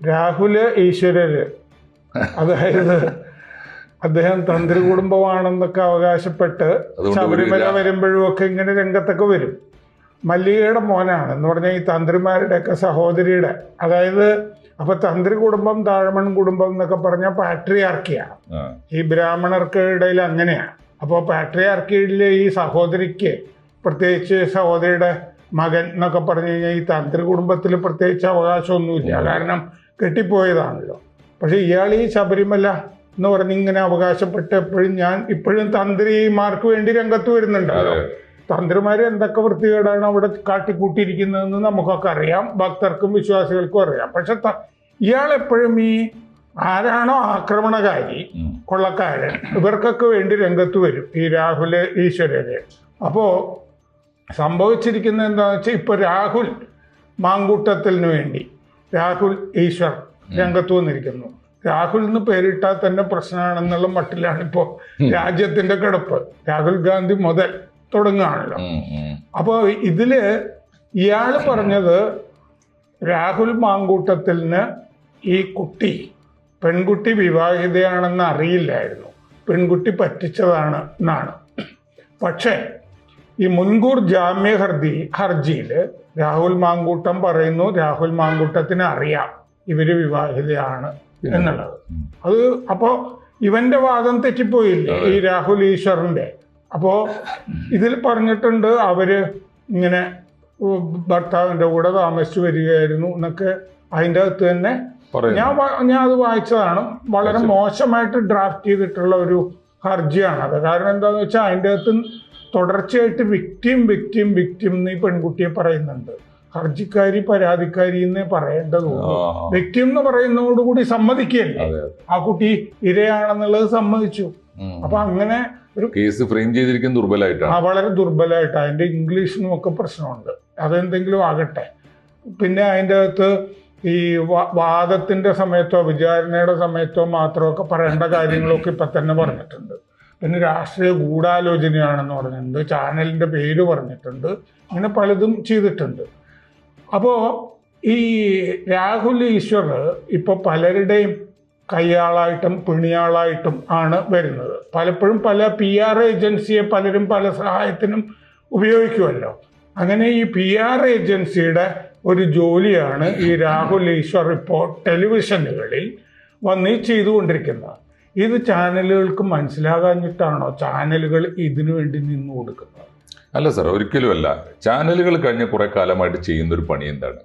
രാഹുൽ ഈശ്വരര്. അതായത് അദ്ദേഹം തന്ത്രി കുടുംബമാണെന്നൊക്കെ അവകാശപ്പെട്ട് ശബരിമല വരുമ്പോഴും ഒക്കെ ഇങ്ങനെ രംഗത്തൊക്കെ വരും. മല്ലികയുടെ മോനാണ്. എന്ന് പറഞ്ഞാൽ ഈ തന്ത്രിമാരുടെയൊക്കെ സഹോദരിയുടെ. അതായത് അപ്പൊ തന്ത്രി കുടുംബം താഴമൺ കുടുംബം എന്നൊക്കെ പറഞ്ഞ പാട്രിയാർക്കിയാണ് ഈ ബ്രാഹ്മണർക്ക് ഇടയിൽ അങ്ങനെയാണ് അപ്പോൾ പാട്രിയാർക്കിയിലെ ഈ സഹോദരിക്ക് പ്രത്യേകിച്ച് സഹോദരിയുടെ മകൻ എന്നൊക്കെ പറഞ്ഞു കഴിഞ്ഞാൽ ഈ തന്ത്രി കുടുംബത്തിൽ പ്രത്യേകിച്ച് അവകാശമൊന്നുമില്ല. കാരണം കെട്ടിപ്പോയതാണല്ലോ. പക്ഷേ ഇയാൾ ഈ ശബരിമല എന്ന് പറഞ്ഞ് ഇങ്ങനെ അവകാശപ്പെട്ട് എപ്പോഴും ഞാൻ ഇപ്പോഴും തന്ത്രിമാർക്ക് വേണ്ടി രംഗത്ത് വരുന്നുണ്ടല്ലോ. തന്ത്രിമാർ എന്തൊക്കെ വൃത്തികേടാണ് അവിടെ കാട്ടിക്കൂട്ടിയിരിക്കുന്നതെന്ന് നമുക്കൊക്കെ അറിയാം. ഭക്തർക്കും വിശ്വാസികൾക്കും അറിയാം. പക്ഷെ ഇയാൾ എപ്പോഴും ഈ ആരാണോ ആക്രമണകാരി. കൊള്ളക്കാരൻ ഇവർക്കൊക്കെ വേണ്ടി രംഗത്ത് വരും ഈ രാഹുൽ ഈശ്വരര് അപ്പോൾ സംഭവിച്ചിരിക്കുന്നത് എന്താണെന്ന് വെച്ചാൽ ഇപ്പോൾ രാഹുൽ മാങ്കൂട്ടത്തിന് വേണ്ടി രാഹുൽ ഈശ്വർ രംഗത്ത് വന്നിരിക്കുന്നു. രാഹുൽ എന്ന് പേരിട്ടാൽ തന്നെ പ്രശ്നമാണെന്നുള്ള മട്ടിലാണ് ഇപ്പോൾ രാജ്യത്തിന്റെ കിടപ്പ്. രാഹുൽ ഗാന്ധി മുതൽ തുടങ്ങുകയാണല്ലോ. അപ്പോൾ ഇതിൽ ഇയാൾ പറഞ്ഞത് രാഹുൽ മാങ്കൂട്ടത്തിന് ഈ കുട്ടി പെൺകുട്ടി വിവാഹിതയാണെന്ന് അറിയില്ലായിരുന്നു. പെൺകുട്ടി പറ്റിച്ചതാണ് എന്നാണ്. പക്ഷേ ഈ മുൻകൂർ ജാമ്യ ഹർജി ഹർജിയിൽ രാഹുൽ മാങ്കൂട്ടം പറയുന്നു. രാഹുൽ മാങ്കൂട്ടത്തിന് അറിയാം. ഇവർ വിവാഹിതയാണ് എന്നുള്ളത്. അത് അപ്പോ ഇവന്റെ വാദം തെറ്റിപ്പോയില്ലേ? ഈ രാഹുൽ ഈശ്വറിന്റെ. അപ്പോ ഇതിൽ പറഞ്ഞിട്ടുണ്ട് അവർ ഇങ്ങനെ ഭർത്താവിന്റെ കൂടെ താമസിച്ചു വരികയായിരുന്നു എന്നൊക്കെ അതിന്റെ അകത്ത് തന്നെ. ഞാൻ ഞാൻ അത് വായിച്ചതാണ്. വളരെ മോശമായിട്ട് ഡ്രാഫ്റ്റ് ചെയ്തിട്ടുള്ള ഒരു ഹർജിയാണ് അത്. കാരണം എന്താന്ന് വെച്ചാൽ അതിന്റെ അകത്ത് തുടർച്ചയായിട്ട് വിക്ടിം വിക്ടിം വിക്ടിം എന്ന് ഈ പെൺകുട്ടിയെ പറയുന്നുണ്ട്. ഹർജിക്കാരി പരാതിക്കാരി എന്നേ പറയേണ്ടതുള്ളൂ വ്യക്തി എന്ന് പറയുന്നതോടുകൂടി സമ്മതിക്കുകയല്ലേ. ആ കുട്ടി ഇരയാണെന്നുള്ളത് സമ്മതിച്ചു. അപ്പൊ അങ്ങനെ ഒരു കേസ് ഫ്രെയിം ചെയ്തിരിക്കുന്ന ആ ദുർബലമായിട്ടാണ് വളരെ ദുർബലമായിട്ട് അതിന്റെ ഇംഗ്ലീഷിനും ഒക്കെ പ്രശ്നമുണ്ട്. അതെന്തെങ്കിലും ആകട്ടെ. പിന്നെ അതിന്റെ അകത്ത് ഈ വാദത്തിന്റെ സമയത്തോ വിചാരണയുടെ സമയത്തോ മാത്രമൊക്കെ പറയേണ്ട കാര്യങ്ങളൊക്കെ ഇപ്പൊ തന്നെ പറഞ്ഞിട്ടുണ്ട്. പിന്നെ രാഷ്ട്രീയ ഗൂഢാലോചനയാണെന്ന് പറഞ്ഞിട്ടുണ്ട്. ചാനലിന്റെ പേര് പറഞ്ഞിട്ടുണ്ട്. അങ്ങനെ പലതും ചെയ്തിട്ടുണ്ട്. അപ്പോൾ ഈ രാഹുൽ ഈശ്വർ ഇപ്പോൾ പലരുടെയും കയ്യാളായിട്ടും പിണിയാളായിട്ടും ആണ് വരുന്നത്. പലപ്പോഴും പല പി ആർ ഏജൻസിയെ പലരും പല സഹായത്തിനും ഉപയോഗിക്കുമല്ലോ. അങ്ങനെ ഈ പി ആർ ഏജൻസിയുടെ ഒരു ജോലിയാണ് ഈ രാഹുൽ ഈശ്വർ ഇപ്പോൾ ടെലിവിഷനുകളിൽ വന്ന് ചെയ്തുകൊണ്ടിരിക്കുന്നത്. ഇത് ചാനലുകൾക്ക് മനസ്സിലാകാഞ്ഞിട്ടാണോ ചാനലുകൾ ഇതിനു വേണ്ടി നിന്ന് കൊടുക്കുന്നത്? അല്ല സാർ ഒരിക്കലും അല്ല ചാനലുകൾ കഴിഞ്ഞ കുറെ കാലമായിട്ട് ചെയ്യുന്ന ഒരു പണി എന്താണ്?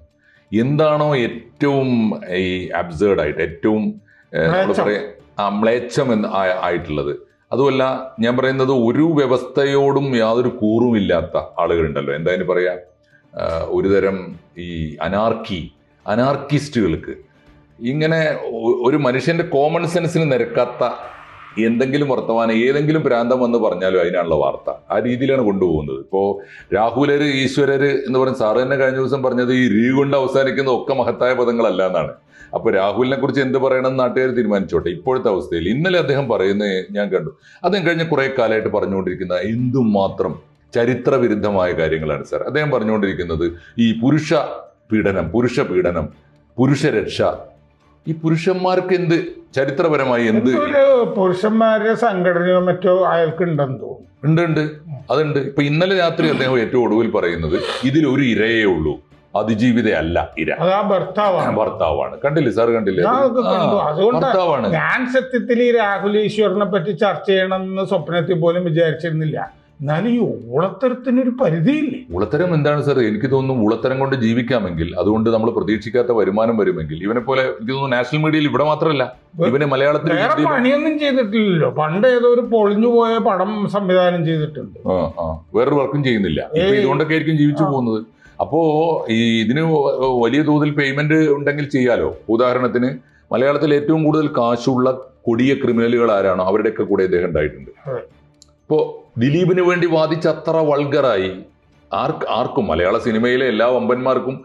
എന്താണോ ഏറ്റവും ഈ അബ്സേർഡ് ആയിട്ട് ഏറ്റവും ആ മ്ലേച്ഛം എന്ന് ആയിട്ടുള്ളത്. അതുമല്ല ഞാൻ പറയുന്നത് ഒരു വ്യവസ്ഥയോടും യാതൊരു കൂറും ഇല്ലാത്ത ആളുകളുണ്ടല്ലോ. എന്താ പറയാ? ഒരുതരം ഈ അനാർക്കി അനാർക്കിസ്റ്റുകൾക്ക് ഇങ്ങനെ ഒരു മനുഷ്യന്റെ കോമൺ സെൻസിന് നിരക്കാത്ത എന്തെങ്കിലും വർത്തമാനം ഏതെങ്കിലും പ്രാന്തം എന്ന് പറഞ്ഞാലും അതിനാണുള്ള വാർത്ത. ആ രീതിയിലാണ് കൊണ്ടുപോകുന്നത്. ഇപ്പോൾ രാഹുലര് ഈശ്വരര് എന്ന് പറഞ്ഞ സാറ് തന്നെ കഴിഞ്ഞ ദിവസം പറഞ്ഞത് ഈ രീ കൊണ്ട് അവസാനിക്കുന്ന ഒക്കെ മഹത്തായ പദങ്ങളല്ല എന്നാണ്. അപ്പോൾ രാഹുലിനെ കുറിച്ച് എന്ത് പറയണമെന്ന് നാട്ടുകാർ തീരുമാനിച്ചോട്ടെ. ഇപ്പോഴത്തെ അവസ്ഥയിൽ ഇന്നലെ അദ്ദേഹം പറയുന്നത് ഞാൻ കണ്ടു. അദ്ദേഹം കഴിഞ്ഞ കുറെ കാലമായിട്ട് പറഞ്ഞുകൊണ്ടിരിക്കുന്ന എന്തുമാത്രം ചരിത്ര വിരുദ്ധമായ കാര്യങ്ങളാണ് സാർ. അദ്ദേഹം പറഞ്ഞുകൊണ്ടിരിക്കുന്നത് ഈ പുരുഷ പീഡനം പുരുഷ പീഡനം പുരുഷരക്ഷ ഈ പുരുഷന്മാർക്ക് എന്ത്? ചരിത്രപരമായി എന്ത്? പുരുഷന്മാരുടെ സംഘടനയോ മറ്റോ അയാൾക്ക് ഉണ്ടെന്ന് തോന്നുന്നു. ഉണ്ട് ഉണ്ട്. അതുണ്ട്. ഇപ്പൊ ഇന്നലെ രാത്രി അദ്ദേഹം ഏറ്റവും ഒടുവിൽ പറയുന്നത് ഇതിൽ ഒരു ഇരയേ ഉള്ളൂ. അതിജീവിതയല്ല ഇര. ഭർത്താവാണ്. ഭർത്താവാണ്. കണ്ടില്ലേ? സാർ കണ്ടില്ലേ? ഭർത്താവാണ്. ഞാൻ സത്യത്തിൽ ഈ രാഹുൽ ഈശ്വറിനെ പറ്റി ചർച്ച ചെയ്യണമെന്ന് സ്വപ്നത്തിൽ പോലും വിചാരിച്ചിരുന്നില്ല. എന്നാലും ഈ ഊളത്തരത്തിനൊരു പരിധിയില്ലേ? ഉളത്തരം എന്താണ് സാർ എനിക്ക് തോന്നുന്നു ഉളത്തരം കൊണ്ട് ജീവിക്കാമെങ്കിൽ അതുകൊണ്ട് നമ്മൾ പ്രതീക്ഷിക്കാത്ത വരുമാനം വരുമെങ്കിൽ ഇവനെ പോലെ എനിക്ക് തോന്നുന്നു നാഷണൽ മീഡിയയിൽ ഇവിടെ മാത്രമല്ല ഇവനെ മലയാളത്തിൽ വേറെ പണിയൊന്നും ചെയ്തിട്ടില്ലല്ലോ. പണ്ട് ഏതോ ഒരു പൊളിഞ്ഞു പോയ പടം സംവിധാനം ചെയ്തിട്ടുണ്ട്. വേറൊരു വർക്കും ചെയ്യുന്നില്ല. ഇതുകൊണ്ടൊക്കെ ആയിരിക്കും ജീവിച്ചു പോകുന്നത്. അപ്പോ ഈ ഇതിന് വലിയ തോതിൽ പേയ്മെന്റ് ഉണ്ടെങ്കിൽ ചെയ്യാലോ? ഉദാഹരണത്തിന് മലയാളത്തിൽ ഏറ്റവും കൂടുതൽ കാശുള്ള കൊടിയ ക്രിമിനലുകൾ ആരാണോ? അവരുടെയൊക്കെ കൂടെ ഇദ്ദേഹം ഉണ്ടായിട്ടുണ്ട്. അതെ. ദിലീപിന് വേണ്ടി വാദിച്ച അത്ര വൾഗറായി ആർക്ക് ആർക്കും മലയാള സിനിമയിലെ എല്ലാ വമ്പന്മാർക്കും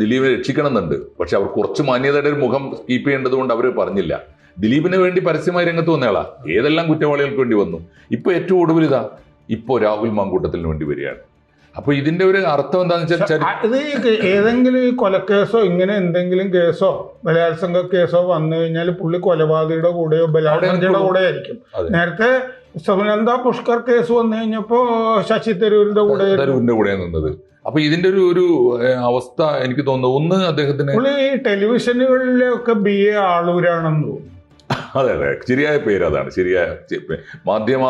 ദിലീപിനെ രക്ഷിക്കണം എന്നുണ്ട് പക്ഷെ അവർ കുറച്ച് മാന്യതയുടെ ഒരു മുഖം കീപ്പ് ചെയ്യേണ്ടത് കൊണ്ട് അവർ പറഞ്ഞില്ല. ദിലീപിന് വേണ്ടി പരസ്യമായി രംഗത്ത് വന്നയാളാ ഏതെല്ലാം കുറ്റവാളികൾക്ക് വേണ്ടി വന്നു? ഇപ്പൊ ഏറ്റവും ഒടുവിൽ ഇതാ ഇപ്പോ രാഹുൽ മാങ്കൂട്ടത്തിന് വേണ്ടി വരികയാണ്. അപ്പൊ ഇതിന്റെ ഒരു അർത്ഥം എന്താണെന്ന് വെച്ചാൽ ഇത് ഏതെങ്കിലും ഈ കൊലക്കേസോ ഇങ്ങനെ എന്തെങ്കിലും കേസോ ബലാത്സംഗ കേസോ വന്നു കഴിഞ്ഞാൽ പുള്ളി കൊലപാതകയുടെ കൂടെയോ ബലാത്സംഗയുടെ കൂടെ ആയിരിക്കും. നേരത്തെ സുനന്ദ പുഷ്കർ കേസ് വന്നു കഴിഞ്ഞപ്പോ ശശി തരൂരിന്റെ കൂടെ തരൂരിന്റെ കൂടെ നിന്നത്. അപ്പൊ ഇതിന്റെ ഒരു ഒരു അവസ്ഥ എനിക്ക് തോന്നുന്നു. ഒന്ന് അദ്ദേഹത്തിന് പുള്ളി ഈ ടെലിവിഷനുകളിലൊക്കെ ബി എ ആളൂരാണെന്ന് തോന്നുന്നു. അതെ അതെ ശരിയായ പേര് അതാണ്. ശരിയായ മാധ്യമ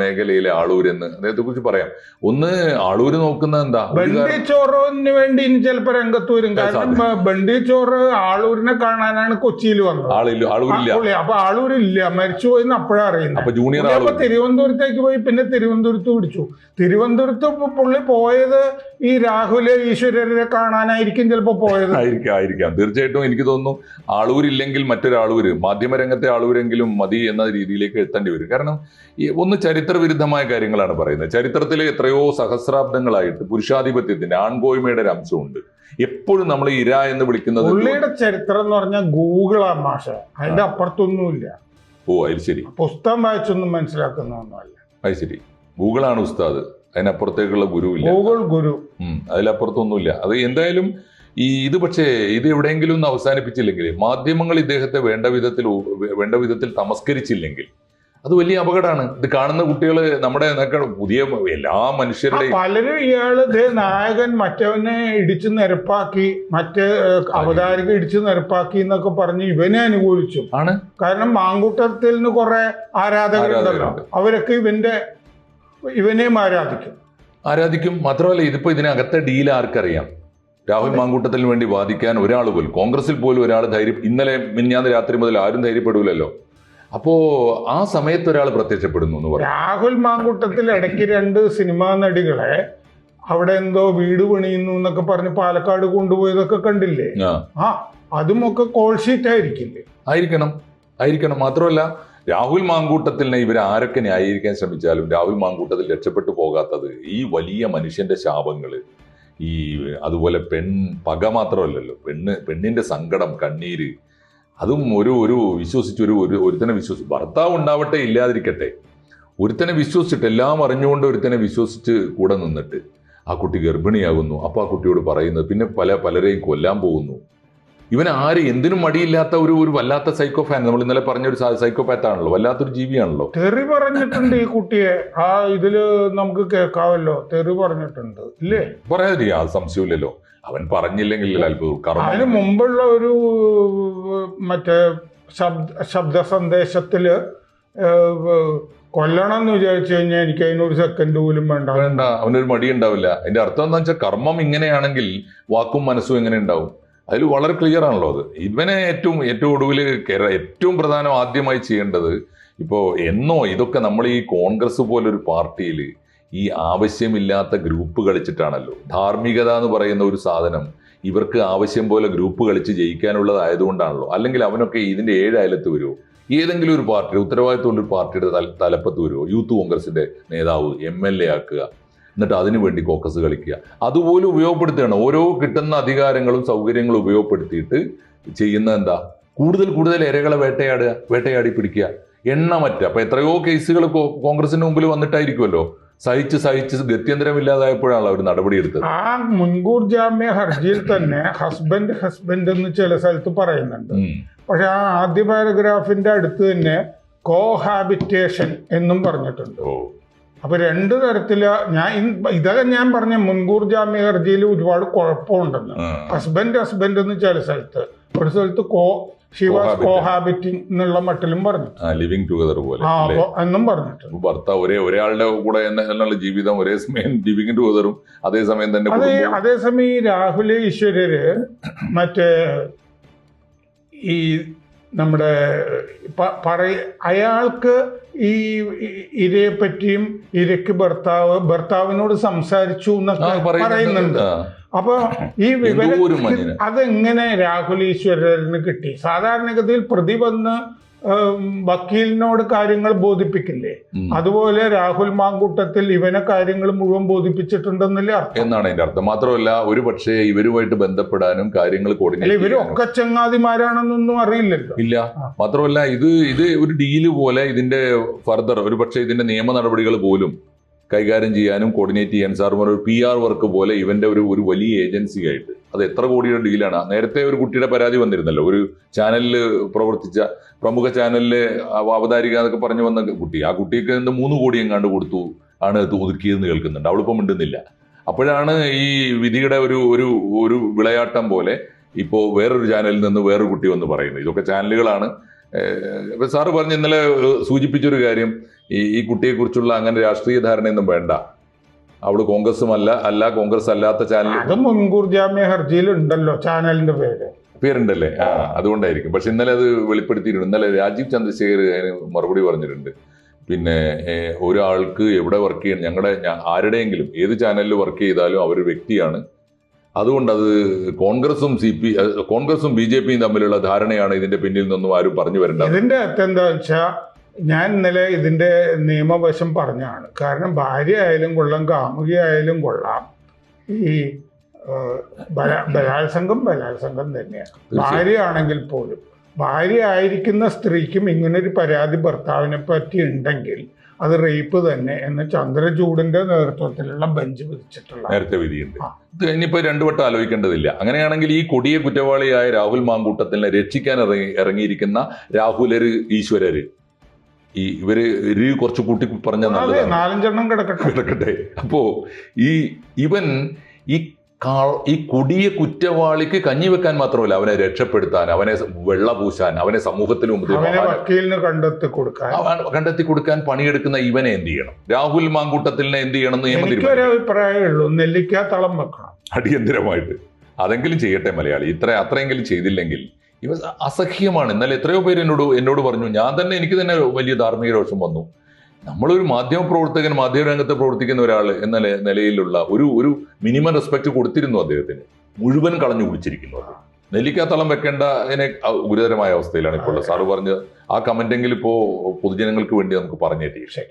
മേഖലയിലെ ആളൂർ ആളൂരെന്ന് അദ്ദേഹത്തെ കുറിച്ച് പറയാം. ഒന്ന് ആളൂര് നോക്കുന്ന എന്താ? ഒരു ബണ്ടി ചോറിന് വേണ്ടി ഇനി ചിലപ്പോ രംഗത്ത് വരും. കാരണം ബണ്ടി ചോറ് ആളൂരിനെ കാണാനാണ് കൊച്ചിയിൽ വന്നത്. ആളില്ല ആളൂരില്ല. അപ്പൊ ആളൂരില്ല. മരിച്ചുപോയെന്ന് അപ്പോഴാ അറിയുന്നത്. അപ്പൊ ജൂനിയർ അപ്പൊ തിരുവനന്തപുരത്തേക്ക് പോയി പിന്നെ തിരുവനന്തപുരത്ത് പിടിച്ചു. തിരുവനന്തപുരത്ത് പുള്ളി പോയത് ഈ രാഹുൽ ഈശ്വരരെ കാണാനായിരിക്കും ചിലപ്പോ പോയത്. ആയിരിക്കാം ആയിരിക്കാം. തീർച്ചയായിട്ടും എനിക്ക് തോന്നുന്നു ആളൂരില്ലെങ്കിൽ മറ്റൊരാളൂര് മാധ്യമരംഗത്തെ ആളൂരെങ്കിലും മതി എന്ന രീതിയിലേക്ക് എത്തേണ്ടി വരും. കാരണം ഈ ഒന്ന് ചരിത്രവിരുദ്ധമായ കാര്യങ്ങളാണ് പറയുന്നത്. ചരിത്രത്തിലെ എത്രയോ സഹസ്രാബ്ദങ്ങളായിട്ട് പുരുഷാധിപത്യത്തിന്റെ ആൺകോയ്മയുടെ ഒരു അംശമുണ്ട്. എപ്പോഴും നമ്മൾ ഇര എന്ന് വിളിക്കുന്നത് പുള്ളിയുടെ ചരിത്രം എന്ന് പറഞ്ഞാൽ ഗൂഗിളാ മാഷ. അതിന്റെ അപ്പുറത്തൊന്നുമില്ല. ഓ അത് ശരി. പുസ്തകം വായിച്ചൊന്നും മനസ്സിലാക്കുന്ന ഒന്നുമല്ല അത് ശരി. ഗൂഗിളാണ് ഉസ്താദ്. അതിനപ്പുറത്തേക്കുള്ള ഗുരുവില്ല. ഗൂഗിൾ ഗുരു. അതിലപ്പുറത്തൊന്നുമില്ല. അത് എന്തായാലും ഈ ഇത് പക്ഷേ ഇത് എവിടെയെങ്കിലും ഒന്ന് അവസാനിപ്പിച്ചില്ലെങ്കിൽ മാധ്യമങ്ങൾ ഇദ്ദേഹത്തെ വേണ്ട വിധത്തിൽ വേണ്ട വിധത്തിൽ തമസ്കരിച്ചില്ലെങ്കിൽ അത് വലിയ അപകടമാണ്. ഇത് കാണുന്ന കുട്ടികൾ നമ്മുടെ പുതിയ എല്ലാ മനുഷ്യരുടെയും പലരും ഇയാൾ നായകൻ മറ്റവനെ ഇടിച്ചു നിരപ്പാക്കി മറ്റേ അവതാരക ഇടിച്ചു നിരപ്പാക്കി എന്നൊക്കെ പറഞ്ഞ് ഇവനെ അനുകൂലിച്ചു. ആണ്. കാരണം മാങ്കൂട്ടത്തിന് നിന്ന് കുറെ ആരാധകരുണ്ടല്ലോ. അവരൊക്കെ ഇവന്റെ ഇവനെയും ആരാധിക്കും. ആരാധിക്കും. മാത്രമല്ല ഇതിപ്പോ ഇതിനകത്തെ ഡീൽ ആർക്കറിയാം? രാഹുൽ മാങ്കൂട്ടത്തിന് വേണ്ടി വാദിക്കാൻ ഒരാൾ പോലും കോൺഗ്രസിൽ പോലും ഒരാൾ ധൈര്യം ഇന്നലെ മിഞ്ഞാന്ന് രാത്രി മുതൽ ആരും ധൈര്യപ്പെടൂലല്ലോ. അപ്പോ ആ സമയത്ത് ഒരാൾ പ്രത്യക്ഷപ്പെടുന്നു എന്ന് പറഞ്ഞു രാഹുൽ മാങ്കൂട്ടത്തിൽ ഇടയ്ക്ക് രണ്ട് സിനിമാ നടികളെ അവിടെ എന്തോ വീട് പണിയുന്നു എന്നൊക്കെ പറഞ്ഞ് പാലക്കാട് കൊണ്ടുപോയതൊക്കെ കണ്ടില്ലേ? ആ. അതും ഒക്കെ കോൾ ഷീറ്റ് ആയിരിക്കില്ലേ ആയിരിക്കണം ആയിരിക്കണം. മാത്രമല്ല രാഹുൽ മാങ്കൂട്ടത്തിനെ ഇവർ ആരൊക്കെ ന്യായീകരിക്കാൻ ശ്രമിച്ചാലും രാഹുൽ മാങ്കൂട്ടത്തിൽ രക്ഷപ്പെട്ടു പോകാത്തത് ഈ വലിയ മനുഷ്യന്റെ ശാപങ്ങൾ. ഈ അതുപോലെ പെൺ പക മാത്രമല്ലല്ലോ. പെണ്ണ് പെണ്ണിന്റെ സങ്കടം കണ്ണീര്. അതും ഒരു ഒരു വിശ്വസിച്ച് ഒരു ഒരു ഒരുത്തനെ വിശ്വസിച്ച് ഭർത്താവ് ഉണ്ടാവട്ടെ ഇല്ലാതിരിക്കട്ടെ. ഒരുത്തനെ വിശ്വസിച്ചിട്ട് എല്ലാം അറിഞ്ഞുകൊണ്ട് ഒരുത്തനെ വിശ്വസിച്ച് കൂടെ നിന്നിട്ട് ആ കുട്ടി ഗർഭിണിയാകുന്നു. അപ്പോൾ ആ കുട്ടിയോട് പറയുന്നത് പിന്നെ പല പലരെയും കൊല്ലാൻ പോകുന്നു. ഇവൻ ആര് എന്തിനും മടിയില്ലാത്ത ഒരു ഒരു വല്ലാത്ത സൈക്കോഫാൻ നമ്മൾ ഇന്നലെ പറഞ്ഞ ഒരു സൈക്കോപാത്ത് ആണല്ലോ. വല്ലാത്തൊരു ജീവിയാണല്ലോ. തെറി പറഞ്ഞിട്ടുണ്ട് ഈ കുട്ടിയെ. ആ ഇതിൽ നമുക്ക് കേൾക്കാവല്ലോ. തെറി പറഞ്ഞിട്ടുണ്ട്. ഇല്ലേ? പറയാതിരിക്കുക ആ സംശയമില്ലല്ലോ. അവൻ പറഞ്ഞില്ലെങ്കിൽ അത്ഭുതം. അതിന് മുമ്പുള്ള ഒരു മറ്റേ ശബ്ദ ശബ്ദ സന്ദേശത്തിൽ കൊല്ലണം എന്ന് വിചാരിച്ചു കഴിഞ്ഞാൽ എനിക്ക് അതിനൊരു സെക്കൻഡ് പോലും വേണ്ട. വേണ്ട. അവനൊരു മടി ഉണ്ടാവില്ല അതിന്റെ അർത്ഥം എന്താ വെച്ചാൽ കർമ്മം ഇങ്ങനെയാണെങ്കിൽ വാക്കും മനസ്സും എങ്ങനെ ഉണ്ടാവും? അതിൽ വളരെ ക്ലിയർ ആണല്ലോ അത്. ഇവനെ ഏറ്റവും ഏറ്റവും ഒടുവിൽ ഏറ്റവും പ്രധാനം ആദ്യമായി ചെയ്യേണ്ടത് ഇപ്പോൾ എന്നോ ഇതൊക്കെ നമ്മൾ ഈ കോൺഗ്രസ് പോലൊരു പാർട്ടിയിൽ ഈ ആവശ്യമില്ലാത്ത ഗ്രൂപ്പ് കളിച്ചിട്ടാണല്ലോ. ധാർമ്മികത എന്ന് പറയുന്ന ഒരു സാധനം ഇവർക്ക് ആവശ്യം പോലെ ഗ്രൂപ്പ് കളിച്ച് ജയിക്കാനുള്ളതായതുകൊണ്ടാണല്ലോ. അല്ലെങ്കിൽ അവനൊക്കെ ഇതിന്റെ ഏഴ് അയലത്ത് വരുമോ ഏതെങ്കിലും ഒരു പാർട്ടി ഉത്തരവാദിത്വമുള്ള ഒരു പാർട്ടിയുടെ തല- തലപ്പത്ത് വരുമോ യൂത്ത് കോൺഗ്രസിന്റെ നേതാവ് എം എൽ എ ആക്കുക. എന്നിട്ട് അതിനു വേണ്ടി കോക്കസ് കളിക്കുക. അതുപോലെ ഉപയോഗപ്പെടുത്തുകയാണ്. ഓരോ കിട്ടുന്ന അധികാരങ്ങളും സൗകര്യങ്ങളും ഉപയോഗപ്പെടുത്തിയിട്ട് ചെയ്യുന്ന എന്താ? കൂടുതൽ കൂടുതൽ ഇരകളെ വേട്ടയാടുക വേട്ടയാടി പിടിക്കുക. എണ്ണമറ്റ അപ്പൊ എത്രയോ കേസുകൾ കോൺഗ്രസിന്റെ കോൺഗ്രസിന് മുമ്പിൽ വന്നിട്ടായിരിക്കുമല്ലോ. സഹിച്ച് സഹിച്ച് ഗത്യന്തരമില്ലാതായപ്പോഴാണ് അവർ നടപടി എടുത്തത്. ആ മുൻകൂർ ജാമ്യ ഹർജിയിൽ തന്നെ ഹസ്ബൻഡ് ഹസ്ബൻഡ് എന്ന് ചില സ്ഥലത്ത് പറയുന്നുണ്ട്. പക്ഷെ ആ ആദ്യ പാരഗ്രാഫിന്റെ അടുത്ത് തന്നെ കോഹാബിറ്റേഷൻ എന്നും പറഞ്ഞിട്ടുണ്ട്. ഓ അപ്പൊ രണ്ട് തരത്തിൽ ഞാൻ ഇതൊക്കെ ഞാൻ പറഞ്ഞ മുൻകൂർ ജാമ്യ ഹർജിയിൽ ഒരുപാട് കുഴപ്പമുണ്ടെന്ന്. ഹസ്ബൻഡ് ഹസ്ബൻഡ് എന്ന് ചില സ്ഥലത്ത്. ഒരു സ്ഥലത്ത് കോ ഷിവാസ്. കോഹാബിറ്റിംഗ് എന്നുള്ള മട്ടിലും പറഞ്ഞു. ലിവിങ് ടുഗദർ പോലെ എന്നും പറഞ്ഞിട്ടുണ്ട് ഭർത്താവ് ഒരേ ഒരാളുടെ കൂടെ എന്ന- എന്നുള്ള ജീവിതം ഒരേ സമയം ലിവിങ് ടുഗദറും അതേസമയം തന്നെ അത്. അതേസമയം ഈ രാഹുൽ ഈശ്വരര് മറ്റേ ഈ നമ്മുടെ പറയ അയാൾക്ക് ഈ ഇരയെ പറ്റിയും ഇരയ്ക്ക് ഭർത്താവ് ഭർത്താവിനോട് സംസാരിച്ചു എന്നൊക്കെ പറയുന്നുണ്ട്. അപ്പൊ ഈ വിവരം. അതെങ്ങനെ രാഹുൽ ഈശ്വരന് കിട്ടി സാധാരണഗതിയിൽ പ്രതി വന്ന് വക്കീലിനോട് കാര്യങ്ങൾ ബോധിപ്പിക്കില്ലേ? അതുപോലെ രാഹുൽ മാങ്കൂട്ടത്തിൽ ഇവനെ കാര്യങ്ങൾ മുഴുവൻ ബോധിപ്പിച്ചിട്ടുണ്ടെന്നല്ലേ അർത്ഥം? എന്നാണ് അതിന്റെ അർത്ഥം. മാത്രമല്ല ഒരു പക്ഷേ ഇവരുമായിട്ട് ബന്ധപ്പെടാനും കാര്യങ്ങൾ ഇവർ ഒക്കെ ചങ്ങാതിമാരാണെന്നൊന്നും അറിയില്ലല്ലോ. ഇല്ല. മാത്രമല്ല ഇത് ഇത് ഒരു ഡീൽ പോലെ ഇതിന്റെ ഫർദർ ഒരു പക്ഷേ ഇതിന്റെ നിയമ നടപടികൾ പോലും കൈകാര്യം ചെയ്യാനും കോർഡിനേറ്റ് ചെയ്യാൻ പറഞ്ഞ ഒരു പി ആർ വർക്ക് പോലെ ഇവന്റെ ഒരു ഒരു വലിയ ഏജൻസി ആയിട്ട്. അത് എത്ര കോടിയുടെ ഡീലാണ് നേരത്തെ ഒരു കുട്ടിയുടെ പരാതി വന്നിരുന്നല്ലോ. ഒരു ചാനലിൽ പ്രവർത്തിച്ച പ്രമുഖ ചാനലിലെ അവ- അവതാരിക എന്നൊക്കെ പറഞ്ഞു വന്ന കുട്ടി. ആ കുട്ടിക്ക് എന്ത് മൂന്ന് കോടി എങ്ങാണ്ട് കൊടുത്തു ആണ് ഒതുക്കിയതെന്ന് കേൾക്കുന്നുണ്ട്. അവളിപ്പം മിണ്ടുന്നില്ല. അപ്പോഴാണ് ഈ വിധിയുടെ ഒരു ഒരു ഒരു വിളയാട്ടം പോലെ ഇപ്പോൾ വേറൊരു ചാനലിൽ നിന്ന് വേറൊരു കുട്ടി വന്ന് പറയുന്നത്. ഇതൊക്കെ ചാനലുകളാണ് ഇപ്പൊ സാറ് പറഞ്ഞ ഇന്നലെ സൂചിപ്പിച്ചൊരു കാര്യം. ഈ ഈ കുട്ടിയെക്കുറിച്ചുള്ള അങ്ങനെ രാഷ്ട്രീയ ധാരണയൊന്നും വേണ്ട. അവൾ കോൺഗ്രസും അല്ല അല്ല കോൺഗ്രസ് അല്ലാത്ത ചാനൽ അത് മുൻകൂർ ജാമ്യ ഹർജിയിൽ ഉണ്ടല്ലോ ചാനലിന്റെ പേര്. പേരുണ്ടല്ലേ? ആ അതുകൊണ്ടായിരിക്കും. പക്ഷെ ഇന്നലെ അത് വെളിപ്പെടുത്തിയിട്ടുണ്ട്. ഇന്നലെ രാജീവ് ചന്ദ്രശേഖർ അതിന് മറുപടി പറഞ്ഞിട്ടുണ്ട്. പിന്നെ ഒരാൾക്ക് എവിടെ വർക്ക് ചെയ്യണം? ഞങ്ങളുടെ ആരുടെയെങ്കിലും ഏത് ചാനലിൽ വർക്ക് ചെയ്താലും അവർ വ്യക്തിയാണ്. അതുകൊണ്ട് അത് കോൺഗ്രസും സി പി കോൺഗ്രസും ബി ജെ പിയും തമ്മിലുള്ള ധാരണയാണ് ഇതിന്റെ പിന്നിൽ നിന്നും ആരും പറഞ്ഞു വരേണ്ടത്. ഇതിന്റെ അർത്ഥം എന്താ വെച്ചാ ഞാൻ ഇന്നലെ ഇതിന്റെ നിയമവശം പറഞ്ഞാണ്. കാരണം ഭാര്യ ആയാലും കൊള്ളാം കാമുകി ആയാലും കൊള്ളാം. ഈ ബലാത്സംഗം ബലാത്സംഗം തന്നെയാണ്. ഭാര്യ ആണെങ്കിൽ പോലും ഭാര്യ ആയിരിക്കുന്ന സ്ത്രീക്കും ഇങ്ങനൊരു പരാതി ഭർത്താവിനെ പറ്റി ഉണ്ടെങ്കിൽ അത് റേപ്പ് തന്നെ എന്ന് ചന്ദ്രചൂഡിന്റെ നേതൃത്വത്തിലുള്ള ബെഞ്ച് വിധിച്ചിട്ടുള്ള നേരത്തെ വിധിയുണ്ട്. ഇത് ഇനിയിപ്പോ രണ്ടു വട്ടം ആലോചിക്കേണ്ടതില്ല. അങ്ങനെയാണെങ്കിൽ ഈ കൊടിയ കുറ്റവാളിയായ രാഹുൽ മാങ്കൂട്ടത്തിനെ രക്ഷിക്കാൻ ഇറങ്ങി ഇറങ്ങിയിരിക്കുന്ന രാഹുലര് ഈശ്വരര്. ഈ ഇവർ ഇരു കുറച്ച് കൂട്ടി പറഞ്ഞ നാലഞ്ചെണ്ണം കിടക്കട്ടെ. കിടക്കട്ടെ. അപ്പോ ഈ ഇവൻ ഈ ഈ കൊടിയ കുറ്റവാളിക്ക് കഞ്ഞി വെക്കാൻ മാത്രമല്ല അവനെ രക്ഷപ്പെടുത്താൻ അവനെ വെള്ള പൂശാൻ അവനെ സമൂഹത്തിൽ കണ്ടെത്തി കൊടുക്കാൻ. കണ്ടെത്തി കൊടുക്കാൻ പണിയെടുക്കുന്ന ഇവനെ എന്ത് ചെയ്യണം? രാഹുൽ മാങ്കൂട്ടത്തിലിനെ എന്ത് ചെയ്യണം എന്ന് നിയമം തീരുമാനിക്കും എനിക്കൊരു അഭിപ്രായമേ ഉള്ളൂ. നെല്ലിക്ക തളം വെക്കണം. അടിയന്തിരമായിട്ട്. അതെങ്കിലും ചെയ്യട്ടെ മലയാളി. ഇത്ര അത്രയെങ്കിലും ചെയ്തില്ലെങ്കിൽ ഇവ അസഹ്യമാണ്. എന്നാൽ എത്രയോ പേര് എന്നോട് എന്നോട് പറഞ്ഞു ഞാൻ തന്നെ എനിക്ക് തന്നെ വലിയ ധാർമ്മിക രോഷം വന്നു. നമ്മളൊരു മാധ്യമ പ്രവർത്തകൻ മാധ്യമ രംഗത്ത് പ്രവർത്തിക്കുന്ന ഒരാൾ എന്ന നില- നിലയിലുള്ള ഒരു ഒരു മിനിമം റെസ്പെക്ട് കൊടുത്തിരുന്നു അദ്ദേഹത്തിന്. മുഴുവൻ കളഞ്ഞു കുടിച്ചിരിക്കുന്നു അത്. നെല്ലിക്കാത്തളം വെക്കേണ്ട അതിനെ ഗുരുതരമായ അവസ്ഥയിലാണ് ഇപ്പോൾ സാറ് പറഞ്ഞ ആ കമന്റെങ്കിൽ ഇപ്പോൾ പൊതുജനങ്ങൾക്ക് വേണ്ടി നമുക്ക് പറഞ്ഞേ ശരി